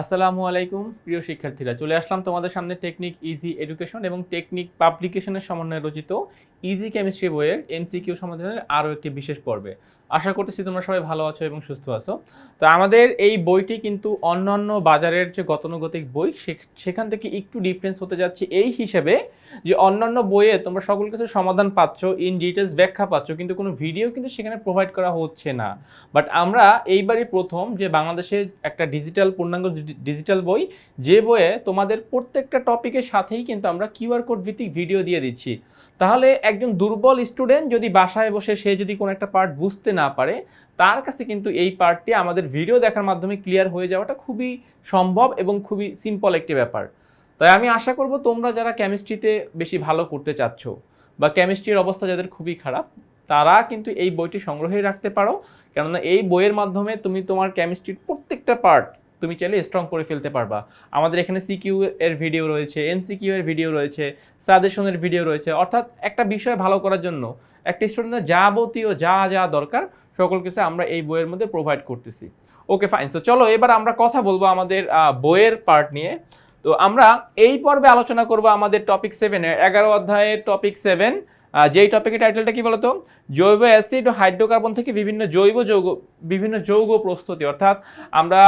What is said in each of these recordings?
আসসালামু আলাইকুম, প্রিয় শিক্ষার্থীরা। চলে আসলাম তোমাদের সামনে টেকনিক ইজি এডুকেশন এবং টেকনিক পাবলিকেশনের সমন্বয়ে রচিত ইজি কেমিস্ট্রি বইয়ের এনসিকিউ সমাধানের আরও একটি বিশেষ পর্বে। আশা করতেছি তোমরা সবাই ভালো আছো এবং সুস্থ আছো। তো আমাদের এই বইটি কিন্তু অন্যান্য বাজারের যে গতানুগতিক বই সেখান থেকে একটু ডিফারেন্স হতে যাচ্ছে এই হিসেবে যে অন্যান্য বইয়ে তোমরা সকল কিছু সমাধান পাচ্ছ ইন ডিটেলস ব্যাখ্যা পাচ্ছ, কিন্তু কোনো ভিডিও কিন্তু সেখানে প্রোভাইড করা হচ্ছে না। বাট আমরা এইবারই প্রথম যে বাংলাদেশে একটা ডিজিটাল পূর্ণাঙ্গ ডিজিটাল বই, যে বইয়ে তোমাদের প্রত্যেকটা টপিকের সাথেই কিন্তু আমরা কিউআর কোড ভিত্তিক ভিডিও দিয়ে দিচ্ছি। তাহলে একজন দুর্বল স্টুডেন্ট যদি বাসায় বসে সে যদি কোনো একটা পার্ট বুঝতে না পারে, তার কাছে কিন্তু এই পার্টটি আমাদের ভিডিও দেখার মাধ্যমে ক্লিয়ার হয়ে যাওয়াটা খুবই সম্ভব এবং খুবই সিম্পল একটি ব্যাপার। তাই আমি আশা করব তোমরা যারা কেমিস্ট্রিতে বেশি ভালো করতে চাচ্ছ বা কেমিস্ট্রির অবস্থা যাদের খুবই খারাপ, তারা কিন্তু এই বইটি সংগ্রহে রাখতে পারো। কেননা এই বইয়ের মাধ্যমে তুমি তোমার কেমিস্ট্রির প্রত্যেকটা পার্ট তুমি চাইলে স্ট্রং করে ফেলতে পারবা। আমাদের এখানে সিকিউ এর ভিডিও রয়েছে এনসিকিউ এর ভিডিও রয়েছে সাজেশনের ভিডিও রয়েছে। অর্থাৎ একটা বিষয় ভালো করার জন্য, একটা স্টুডেন্টের যাবতীয় যা যা দরকার, সকল কিছু আমরা এই বইয়ের মধ্যে প্রোভাইড করতেছি। ওকে ফাইন সো চলো এবার আমরা কথা বলব আমাদের বইয়ের পার্ট নিয়ে। তো আমরা এই পর্বে আলোচনা করব আমাদের টপিক সেভেনের এগারো অধ্যায়ের টপিক সেভেন যেই টপিকের টাইটেলটা কি বলতো? জৈব অ্যাসিড ও হাইড্রোকার্বন থেকে বিভিন্ন জৈব যৌগ, বিভিন্ন যৌগ প্রস্তুতি। অর্থাৎ আমরা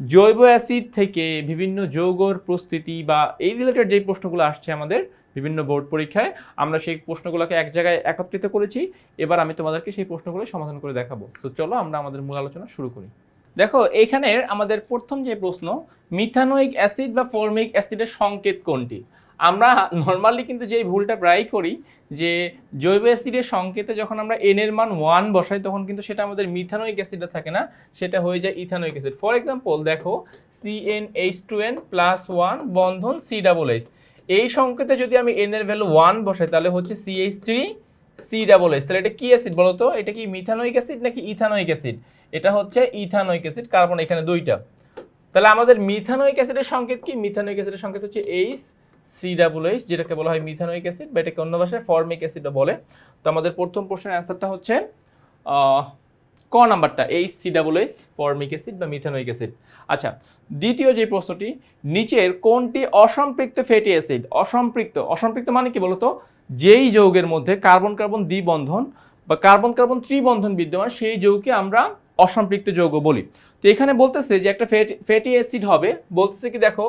জৈব অ্যাসিড থেকে বিভিন্ন যৌগর প্রস্তুতি বা এই রিলেটেড যে প্রশ্নগুলো আসছে আমাদের বিভিন্ন বোর্ড পরীক্ষায়, আমরা সেই প্রশ্নগুলোকে এক জায়গায় একত্রিত করেছি। এবার আমি তোমাদেরকে সেই প্রশ্নগুলো সমাধান করে দেখাবো। তো চলো আমরা আমাদের মূল আলোচনা শুরু করি। দেখো, এখানের আমাদের প্রথম যে প্রশ্ন মিথানোয়িক অ্যাসিড বা ফর্মিক অ্যাসিডের সংকেত কোনটি? আমরা নর্মালি কিন্তু যে ভুলটা প্রায় করি, যে জৈব অ্যাসিডের সংকেতে যখন আমরা এন এর মান ওয়ান বসাই, তখন কিন্তু সেটা আমাদের মিথানোইক অ্যাসিডটা থাকে না, সেটা হয়ে যায় ইথানোইক অ্যাসিড ফর এক্সাম্পল দেখো C n H two n plus one বন্ধন সি ডাবল এইচ এই সংকেতে যদি আমি এন এর ভ্যালু ওয়ান বসাই, তাহলে হচ্ছে C H three C double H তাহলে এটা কি অ্যাসিড বলো তো? এটা কি মিথানোইক অ্যাসিড নাকি ইথানোইক অ্যাসিড এটা হচ্ছে ইথানোইক অ্যাসিড কার্বন এখানে দুইটা। তাহলে আমাদের মিথানোইক অ্যাসিডের সংকেত কি? মিথানোইক অ্যাসিডের সংকেত হচ্ছে এইচ সি ডাবল এইচ যেটাকে বলা হয় মিথানোইক অ্যাসিড বা এটাকে অন্য ভাষায় ফর্মিক অ্যাসিডও বলে। তো আমাদের প্রথম প্রশ্নের অ্যান্সারটা হচ্ছে ক নাম্বারটা? H C double H formic acid বা মিথানোইক অ্যাসিড আচ্ছা দ্বিতীয় যে প্রশ্নটি, নিচের কোনটি অসম্পৃক্ত ফ্যাটি অ্যাসিড অসম্পৃক্ত। অসম্পৃক্ত মানে কি বলতো? যেই যৌগের মধ্যে কার্বন কার্বন দ্বিবন্ধন বা কার্বন কার্বন ত্রিবন্ধন বিদ্যমান, সেই যৌগকে আমরা অসম্পৃক্ত যৌগ বলি। তো এখানে বলতেছে যে একটা ফ্যাটি অ্যাসিড হবে। বলতেছে কি, দেখো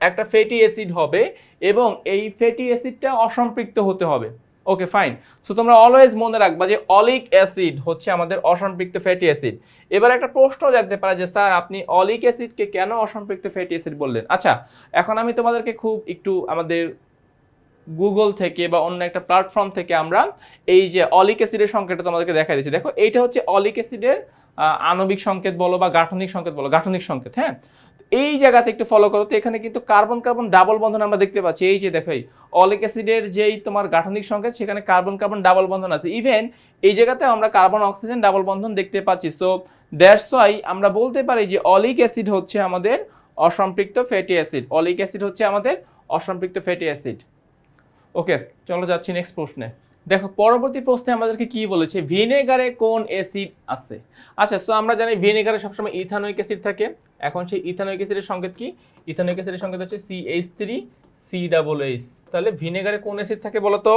একটা ফ্যাটি অ্যাসিড হবে এবং এই ফ্যাটি অ্যাসিডটা অসম্পৃক্ত হতে হবে। ওকে ফাইন সো তোমরা অলওয়েজ মনে রাখবা যে অলিক অ্যাসিড হচ্ছে আমাদের অসম্পৃক্ত ফ্যাটি অ্যাসিড এবার একটা প্রশ্ন জানতে পারে যে, স্যার, আপনি অলিক অ্যাসিডকে কেন অসম্পৃক্ত ফ্যাটি অ্যাসিড বললেন? আচ্ছা এখন আমি তোমাদেরকে খুব একটু আমাদের গুগল থেকে বা অন্য একটা প্ল্যাটফর্ম থেকে আমরা এই যে অলিক অ্যাসিডের সংকেতটা তোমাদেরকে দেখা দিচ্ছি। দেখো, এইটা হচ্ছে অলিক অ্যাসিডের আণবিক সংকেত বলো বা গাঠনিক সংকেত বলো। গাঠনিক সংকেত হ্যাঁ? এই জায়গাতে একটু ফলো করো তো এখানে কিন্তু কার্বন কার্বন ডাবল বন্ধন আমরা দেখতে পাচ্ছি। এই যে দেখো অলিক অ্যাসিডের যেই তোমার গাঠনিক সংকেত, সেখানে কার্বন কার্বন ডাবল বন্ধন আছে। ইভেন এই জায়গাতে আমরা কার্বন অক্সিজেন ডাবল বন্ধন দেখতে পাচ্ছি। সো দ্যাটস ওয়াই আমরা বলতে পারি যে অলিক অ্যাসিড হচ্ছে আমাদের অসম্পৃক্ত ফ্যাটি অ্যাসিড অলিক অ্যাসিড হচ্ছে আমাদের অসম্পৃক্ত ফ্যাটি অ্যাসিড ওকে চলো যাচ্ছি নেক্সট প্রশ্নে। দেখো, পরবর্তী প্রশ্নে আমাদেরকে কি বলেছে? ভিনেগারে কোন অ্যাসিড আছে? আচ্ছা সো আমরা জানি ভিনেগারে সবসময় ইথানোইক অ্যাসিড থাকে। এখন সেই ইথানোইক অ্যাসিডের সংকেত কি? ইথানোইক অ্যাসিডের সংকেত হচ্ছে C H three C double H তাহলে ভিনেগারে কোন অ্যাসিড থাকে বলো তো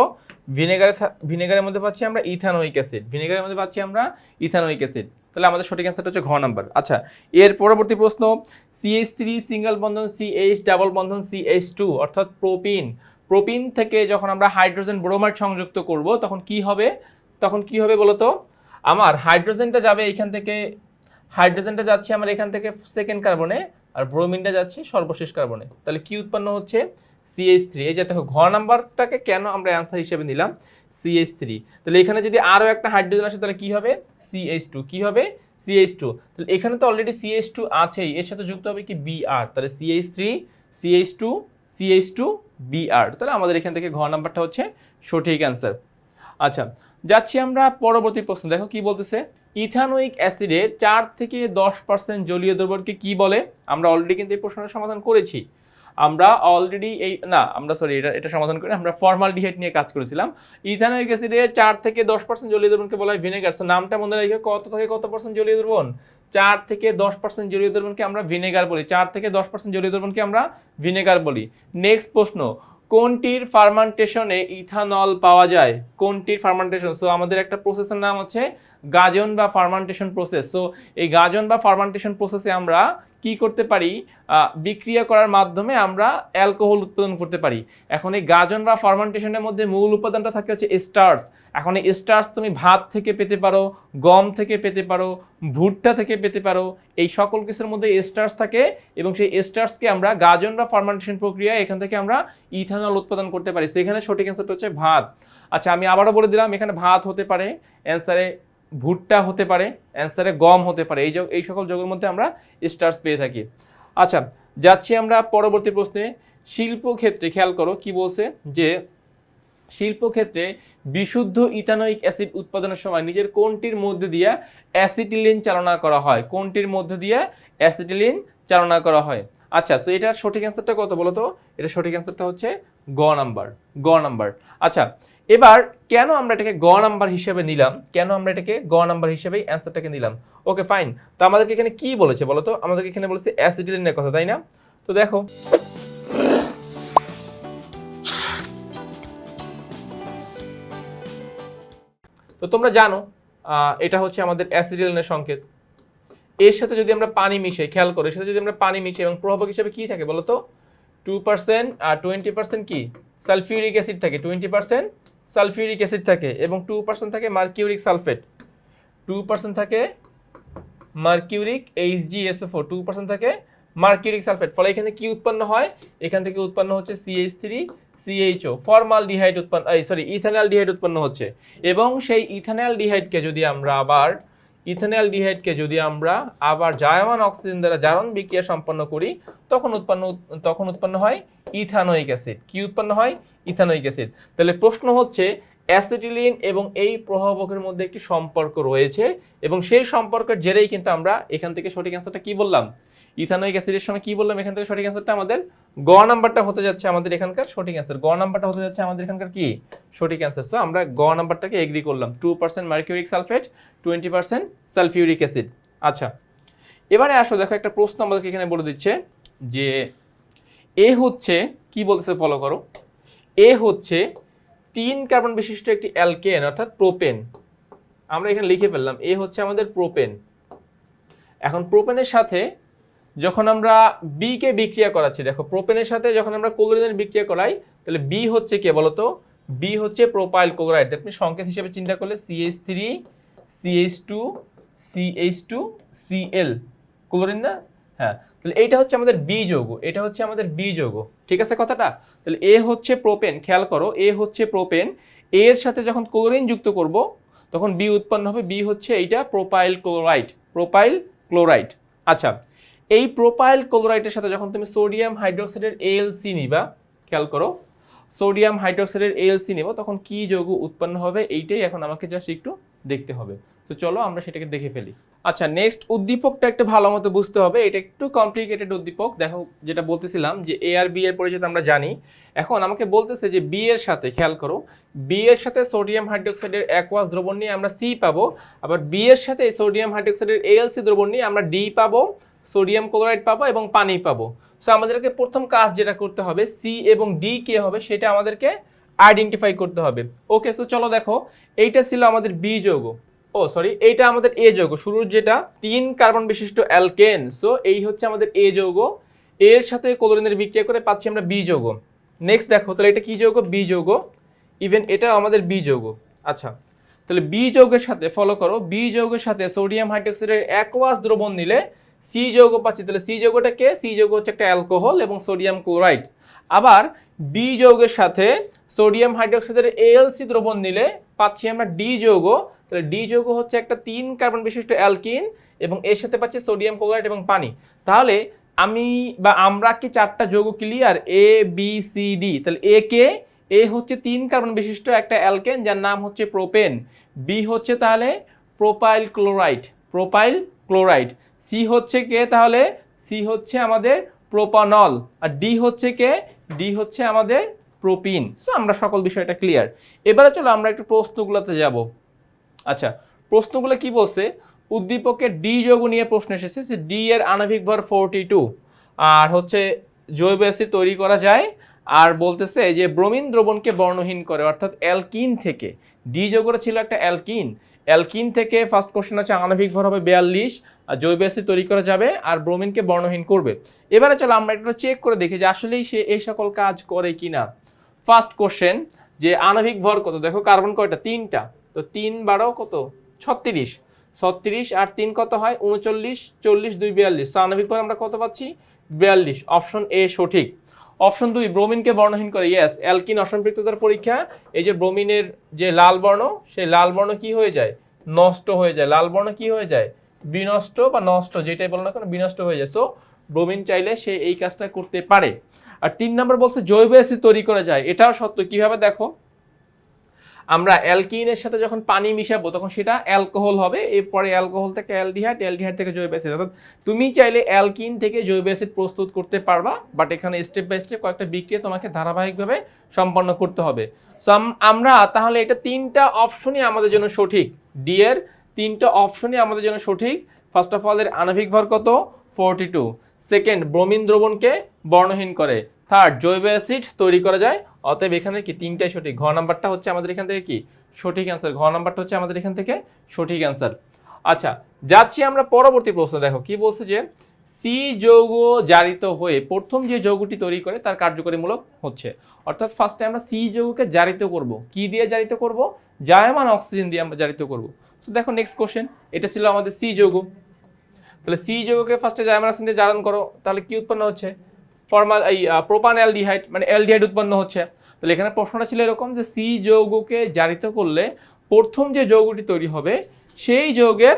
ভিনেগারে ভিনেগারের মধ্যে পাচ্ছি আমরা ইথানোইক অ্যাসিড ভিনেগারের মধ্যে পাচ্ছি আমরা ইথানোইক অ্যাসিড তাহলে আমাদের সঠিক অ্যান্সারটা হচ্ছে ঘ নাম্বার। আচ্ছা এর পরবর্তী প্রশ্ন সিএইচ থ্রি সিঙ্গেল বন্ধন সিএইচ ডাবল বন্ধন সিএইচ টু অর্থাৎ প্রোপিন প্রোপিন থেকে যখন আমরা হাইড্রোজেন ব্রোমাইড সংযুক্ত করব, তখন কি হবে? তখন কি হবে বলো তো আমার হাইড্রোজেনটা যাবে এখান থেকে, হাইড্রোজেনটা যাচ্ছে আমার এখান থেকে সেকেন্ড কার্বনে আর ব্রোমিনটা যাচ্ছে সর্বশেষ কার্বনে তাহলে কি উৎপন্ন হচ্ছে? সিএইচ থ্রি এই যে দেখো, ঘ নাম্বারটাকে কেন আমরা অ্যান্সার হিসেবে নিলাম? সিএইচ থ্রি তাহলে এখানে যদি আরও একটা হাইড্রোজেন আসে, তাহলে কী হবে? সিএইচ টু কী হবে? সিএইচ টু তাহলে এখানে তো অলরেডি সিএইচ টু আছেই। এর সাথে যুক্ত হবে কি? বিআর তাহলে CH three CH two CH two Br তাহলে আমাদের এখান থেকে ঘ নাম্বারটা হচ্ছে সঠিক অ্যান্সার আচ্ছা যাচ্ছি আমরা পরবর্তী প্রশ্ন। দেখো কি বলতেছে? ইথানোইক অ্যাসিডের চার থেকে দশ পার্সেন্ট জলীয় দ্রবণকে কি বলে? আমরা অলরেডি কিন্তু এই প্রশ্নের সমাধান করেছি। আমরা অলরেডি এই, না, আমরা সরি এটা এটা সমাধান করে আমরা ফর্মালডিহাইড নিয়ে কাজ করেছিলাম। ইথানোয়িক অ্যাসিডে চার থেকে দশ পার্সেন্ট জলীয় দ্রবণকে বলা হয় ভিনেগার সো নামটা মনে রেখে কত থেকে কত পার্সেন্ট জলীয় দ্রবণ? চার থেকে দশ পার্সেন্ট জলীয় দ্রবণকে আমরা ভিনেগার বলি। চার থেকে দশ পার্সেন্ট জলীয় দ্রবণকে আমরা ভিনেগার বলি। নেক্সট প্রশ্ন, কোনটির ফার্মান্টেশনে ইথানল পাওয়া যায়? কোনটির ফার্মান্টেশন সো আমাদের একটা প্রসেসের নাম হচ্ছে গাজন বা ফার্মান্টেশন প্রসেস সো এই গাজন বা ফার্মান্টেশন প্রসেসে আমরা কি করতে পারি? বিক্রিয়া করার মাধ্যমে আমরা অ্যালকোহল উৎপাদন করতে পারি। এখন এই গাজন বা ফার্মান্টেশনের মধ্যে মূল উপাদানটা থাকে হচ্ছে স্টার্স এখন এই স্টার্স তুমি ভাত থেকে পেতে পারো, গম থেকে পেতে পারো, ভুট্টা থেকে পেতে পারো, এই সকল কিছুর মধ্যে স্টার্স থাকে এবং সেই স্টার্সকে আমরা গাজন বা ফার্মান্টেশন প্রক্রিয়ায় এখান থেকে আমরা ইথানল উৎপাদন করতে পারি। সেখানে সঠিক অ্যান্সারটা হচ্ছে ভাত। আচ্ছা আমি আবারও বলে দিলাম, এখানে ভাত হতে পারে। অ্যান্সারে ভুট্টা হতে পারে, অ্যান্সারে গম হতে পারে, এই এই সকল যোগের মধ্যে আমরা স্টার্স পেয়ে থাকি। আচ্ছা যাচ্ছি আমরা পরবর্তী প্রশ্নে। শিল্পক্ষেত্রে খেয়াল করো কি বলছে যে, শিল্পক্ষেত্রে বিশুদ্ধ ইথানোয়িক অ্যাসিড উৎপাদনের সময় নিজের কোনটির মধ্যে দিয়ে অ্যাসিটিলিন চালনা করা হয়? কোনটির মধ্যে দিয়ে অ্যাসিটিলিন চালনা করা হয়? আচ্ছা তো এটার সঠিক অ্যান্সারটা কত বলো তো? এটা সঠিক অ্যান্সারটা হচ্ছে গ নাম্বার গ নাম্বার। আচ্ছা এবার কেন আমরা এটাকে গ নাম্বার হিসেবে নিলাম? কেন আমরা এটাকে গ নাম্বার হিসেবে অ্যান্সারটাকে নিলাম? ওকে ফাইন তো আমাদেরকে এখানে কি বলেছে বলো তো? আমাদেরকে এখানে বলেছে অ্যাসিটিলিনের কথা, তাই না? তো দেখো। তো তোমরা জানো এটা হচ্ছে আমাদের অ্যাসিডিলিনের সংকেত। এর সাথে যদি আমরা পানি মিশাই, খেয়াল করো সাথে যদি আমরা পানি মিশাই, এবং প্রভাবক হিসেবে কি থাকে বলো তো? টু পার্সেন্ট আর টোয়েন্টি পার্সেন্ট কি? সালফিউরিক অ্যাসিড থাকে টোয়েন্টি পার্সেন্ট সালফিউরিক অ্যাসিড থাকে এবং টু পার্সেন্ট থাকে মার্কিউরিক সালফেট। টু পার্সেন্ট থাকে mercuric H G S F two percent থাকে মার্কিউরিক সালফেট। ফলে এখানে কি উৎপন্ন হয়? এখান থেকে উৎপন্ন হচ্ছে CH three CHO formaldehyde উৎপন্ন সরি ইথানাল ডিহাইড উৎপন্ন হচ্ছে। এবং সেই ইথানাল ডিহাইডকে যদি আমরা আবার ইথানল ডিহাইডকে যদি আমরা আবার জায়মান অক্সিজেন দ্বারা জারণ বিক্রিয়া সম্পন্ন করি, তখন উৎপন্ন তখন উৎপন্ন হয় ইথানোয়িক অ্যাসিড। কি উৎপন্ন হয়? Ethanoic acid. তাহলে প্রশ্ন হচ্ছে, অ্যাসিটিলিন এবং এই প্রভাবকের মধ্যে একটি সম্পর্ক রয়েছে এবং সেই সম্পর্কের জেরেই কিন্তু আমরা এখান থেকে সঠিক অ্যান্সারটা কি বললাম? ইথানোয়িক অ্যাসিডের সময় কি বললাম এখান থেকে সঠিক অ্যান্সারটা আমাদের গ নাম্বারটা হতে যাচ্ছে আমাদের এখানকার সঠিক অ্যান্সার গ নাম্বারটা হতে যাচ্ছে আমাদের এখানকার কি? সঠিক অ্যান্সার সো আমরা গ নাম্বারটাকে এগ্রি করলাম। Two percent mercuric sulphate twenty percent sulphuric acid আচ্ছা এবারে আসো, দেখো একটা প্রশ্ন আমাদেরকে এখানে বলে দিচ্ছে যে এ হচ্ছে, কি বলতেছে ফলো করো? এ হচ্ছে তিন কার্বন বিশিষ্ট একটি অ্যালকেন অর্থাৎ প্রোপেন আমরা এখানে লিখে ফেললাম এ হচ্ছে আমাদের প্রোপেন এখন প্রোপেনের সাথে যখন আমরা বি কে বিক্রিয়া করাচ্ছি, দেখো প্রোপেনের সাথে যখন আমরা ক্লোরিনের বিক্রিয়া করাই, তাহলে বি হচ্ছে কে বলতো? বি হচ্ছে প্রোপাইল ক্লোরাইড আপনি সংকেত হিসেবে চিন্তা করলে CH three CH two CH two Cl chlorine না? হ্যাঁ। তাহলে এইটা হচ্ছে আমাদের বি যৌগ। এটা হচ্ছে আমাদের বি যৌগ। ঠিক আছে কথাটা? তাহলে এ হচ্ছে প্রোপেন খেয়াল করো এ হচ্ছে প্রোপেন এর সাথে যখন ক্লোরিন যুক্ত করব, তখন বি উৎপন্ন হবে। বি হচ্ছে এইটা প্রোপাইল ক্লোরাইড প্রোপাইল ক্লোরাইড আচ্ছা এই প্রোপাইল ক্লোরাইডের সাথে যখন তুমি সোডিয়াম হাইড্রোক্সাইডের এএলসি নিবা, খেয়াল করো, সোডিয়াম হাইড্রোক্সাইডের এএলসি নেব, তখন কি যৌগ উৎপন্ন হবে এইটাই এখন আমাকে জাস্ট একটু দেখতে হবে। তো চলো আমরা সেটাকে দেখে ফেলি। আচ্ছা নেক্সট উদ্দীপকটা একটু ভালো মতো বুঝতে হবে। এটা একটু কমপ্লিকেটেড উদ্দীপক। দেখো, যেটা বলতেছিলাম যে এ আর বি এর পরিচিত আমরা জানি। এখন আমাকে বলতেছে যে বি এর সাথে, খেয়াল করো বি এর সাথে সোডিয়াম হাইড্রোক্সাইডের অ্যাকোয়াস দ্রবণ নিয়ে আমরা সি পাবো, আবার বি এর সাথে সোডিয়াম হাইড্রোক্সাইডের এএলসি দ্রবণ নিয়ে আমরা ডি পাবো। সোডিয়াম ক্লোরাইড পাবো এবং পানি পাবো। সো আমাদেরকে প্রথম কাজ যেটা করতে হবে সি এবং ডি কে হবে, সেটা আমাদেরকে আইডেন্টিফাই করতে হবে। ওকে সো চলো দেখো, এইটা ছিল আমাদের বি যৌগ। ও সরি এইটা আমাদের এ যৌগ। শুরুর যেটা, তিন কার্বন বিশিষ্ট অ্যালকেন। সো এই হচ্ছে আমাদের এ যৌগ। এর সাথে ক্লোরিনের বিক্রিয়া করে পাচ্ছি আমরা বি যৌগ। নেক্সট দেখো, তাহলে এটা কি যৌগ? বি যৌগ। ইভেন এটা আমাদের বি যৌগ। আচ্ছা তাহলে বি যৌগের সাথে ফলো করো। বি যৌগের সাথে সোডিয়াম হাইড্রোক্সাইডের অ্যাকোয়াস দ্রবণ নিলে সি যৌগ পাচ্ছি, তাহলে সি যৌগটা কে? সি যৌগ হচ্ছে একটা অ্যালকোহল এবং সোডিয়াম ক্লোরাইড। আবার বি যৌগের সাথে সোডিয়াম হাইড্রোক্সাইডের এএলসি দ্রবণ নিলে পাচ্ছি আমরা ডি যৌগ তাহলে ডি যৌগ হচ্ছে একটা তিন কার্বন বিশিষ্ট অ্যালকিন এবং এর সাথে পাচ্ছি সোডিয়াম ক্লোরাইড এবং পানি। তাহলে আমি বা আমরা কি চারটা যৌগ clear? A B C D তাহলে এ কে? এ হচ্ছে তিন কার্বন বিশিষ্ট একটা অ্যালকেন, যার নাম হচ্ছে প্রোপেন। বি হচ্ছে তাহলে propyl chloride propyl chloride. C হচ্ছে কে তাহলে? সি হচ্ছে আমাদের প্রোপানল আর ডি হচ্ছে কে? ডি হচ্ছে আমাদের প্রোপিন সো আমরা সকল বিষয়টা ক্লিয়ার এবারে চলো আমরা একটু প্রশ্নগুলোতে যাব। আচ্ছা প্রশ্নগুলো কি বলছে? উদ্দীপকের ডি যোগ নিয়ে প্রশ্ন এসেছে যে ডি এর আণবিক ভর ফোরটি টু আর হচ্ছে জৈব অ্যাসিড তৈরি করা যায়। আর বলতেছে যে ব্রোমিন দ্রবণকে বর্ণহীন করে, অর্থাৎ অ্যালকিন থেকে। ডি যোগটা ছিল একটা অ্যালকিন। অ্যালকিন থেকে ফার্স্ট কোশ্চেন আছে, আণবিক ভর হবে বিয়াল্লিশ জৈব অ্যাসিড তৈরি করা যাবে, আর ব্রোমিনকে বর্ণহীন করবে। এবারে চলো আমরা একটা চেক করে দেখি যে আসলেই সে এই সকল কাজ করে কি না ফার্স্ট কোশ্চেন যে আণবিক ভর কত? দেখো কার্বন কয়টা? তিনটা। তো তিন বারো কত? ছত্রিশ। ছত্রিশ আর তিন কত হয়? উনচল্লিশ, চল্লিশ, দুই বিয়াল্লিশ। তো আণবিক ভর আমরা কত পাচ্ছি? বিয়াল্লিশ। অপশন এ সঠিক। অপশন দুই, ব্রোমিনকে বর্ণহীন করে ইয়েস অ্যালকিন অসম্পৃক্ততার পরীক্ষা, এই যে ব্রোমিনের যে লাল বর্ণ, সেই লাল বর্ণ কি হয়ে যায়? নষ্ট হয়ে যায়। লাল বর্ণ কি হয়ে যায়? বিনষ্ট বা নষ্ট, যেটাই বলো না কেন, বিনষ্ট হয়ে যায়। সো ব্রোমিন চাইলে সে এই কাজটা করতে পারে। আর তিন নম্বর বলছে, জৈব অ্যাসিড তৈরি করা যায়। এটাও সত্য। কীভাবে? দেখো আমরা অ্যালকিনের সাথে যখন পানি মিশাবো, তখন সেটা অ্যালকোহল হবে। এরপরে অ্যালকোহল থেকে অ্যালডিহাইড অ্যালডিহাইড থেকে জৈব অ্যাসিড। অর্থাৎ তুমি চাইলে অ্যালকিন থেকে জৈব অ্যাসিড প্রস্তুত করতে পারবা বাট এখানে স্টেপ বাই স্টেপ কয়েকটা বিক্রিয়া তোমাকে ধারাবাহিকভাবে সম্পন্ন করতে হবে। সো আমরা তাহলে এটা তিনটা অপশনই আমাদের জন্য সঠিক। ডি এর তিনটা অপশনই আমাদের জন্য সঠিক। ফার্স্ট অফ অল এর আণবিক ভর কত? ফোরটি টু সেকেন্ড ব্রোমিন দ্রবণকে বর্ণহীন করে। থার্ড জৈব অ্যাসিড তৈরি করা যায়। অতএব এখানে কি তিনটাই সঠিক? ঘ নাম্বারটা হচ্ছে আমাদের এখান থেকে কি? সঠিক অ্যান্সার ঘ নাম্বারটা হচ্ছে আমাদের এখান থেকে সঠিক অ্যান্সার আচ্ছা যাচ্ছি আমরা পরবর্তী প্রশ্ন। দেখো, কি বলছে যে সি যৌগ জারিত হয়ে প্রথম যে যৌগটি তৈরি করে তার কার্যকরীমূলক হচ্ছে। অর্থাৎ ফার্স্টে আমরা সি যৌগকে জারিত করব। কি দিয়ে জারিত করব? জায়মান অক্সিজেন দিয়ে আমরা জারিত করব। তো দেখো নেক্সট কোশ্চেন এটা ছিল আমাদের সি যৌগ। তাহলে সি যৌগকে ফার্স্টে জায়মান অক্সিজেন দিয়ে জারণ করো। তাহলে কি উৎপন্ন হচ্ছে? ফর্মাল এই প্রোপান অ্যালডিহাইড মানে অ্যালডিহাইড উৎপন্ন হচ্ছে। তাহলে এখানে প্রশ্নটা ছিল এরকম যে সি যৌগকে জারিত করলে প্রথম যে যৌগটি তৈরি হবে, সেই যৌগের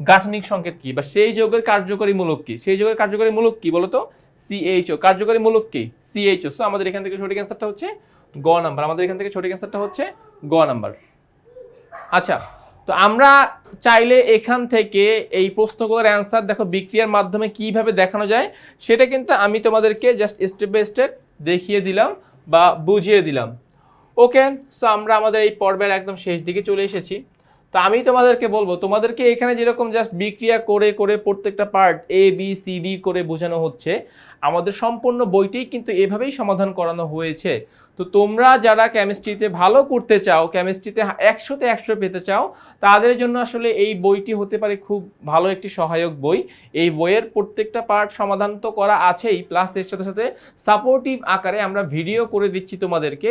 গাঠনিক সংকেত কি? বা সেই যৌগের কার্যকরী মূলক কি? সেই যৌগের কার্যকরী মূলক কি বলতো? সিএইচও কার্যকরী মূলক কি? সিএইচও সো আমাদের এখান থেকে সঠিক অ্যান্সারটা হচ্ছে গ নাম্বার আমাদের এখান থেকে সঠিক অ্যান্সারটা হচ্ছে গ নাম্বার আচ্ছা তো আমরা চাইলে এখান থেকে এই প্রশ্নগুলোর অ্যান্সার দেখো বিক্রিয়ার মাধ্যমে কীভাবে দেখানো যায়, সেটা কিন্তু আমি তোমাদেরকে জাস্ট স্টেপ বাই স্টেপ দেখিয়ে দিলাম বা বুঝিয়ে দিলাম। ওকে সো আমরা আমাদের এই পর্বের একদম শেষ দিকে চলে এসেছি। তো আমি তোমাদেরকে বলব, তোমাদেরকে এখানে যেরকম জাস্ট বিক্রিয়া করে করে প্রত্যেকটা part A B C D করে বোঝানো হচ্ছে, আমাদের সম্পূর্ণ বইটাই কিন্তু এভাবেই সমাধান করানো হয়েছে। তো তোমরা যারা কেমিস্ট্রিতে ভালো করতে চাও কেমিস্ট্রিতে একশোতে একশো পেতে চাও, তাদের জন্য আসলে এই বইটি হতে পারে খুব ভালো একটি সহায়ক বই। এই বইয়ের প্রত্যেকটা পার্ট সমাধান তো করা আছেই প্লাস এর সাথে সাথে সাপোর্টিভ আকারে আমরা ভিডিও করে দিচ্ছি তোমাদেরকে,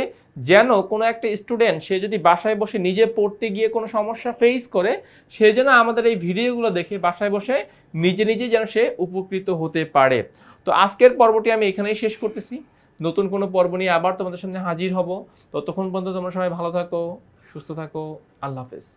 যেন কোনো একটা স্টুডেন্ট সে যদি বাসায় বসে নিজে পড়তে গিয়ে কোনো সমস্যা ফেস করে, সে যেন আমাদের এই ভিডিওগুলো দেখে বাসায় বসে নিজে নিজে যেন সে উপকৃত হতে পারে। তো আজকের পর্বটি আমি এখানেই শেষ করতেছি। নতুন কোনো পর্ব নিয়ে আবার তোমাদের সামনে হাজির হব। ততক্ষণ পর্যন্ত তোমরা সবাই ভালো থাকো, সুস্থ থাকো। আল্লাহ হাফেজ।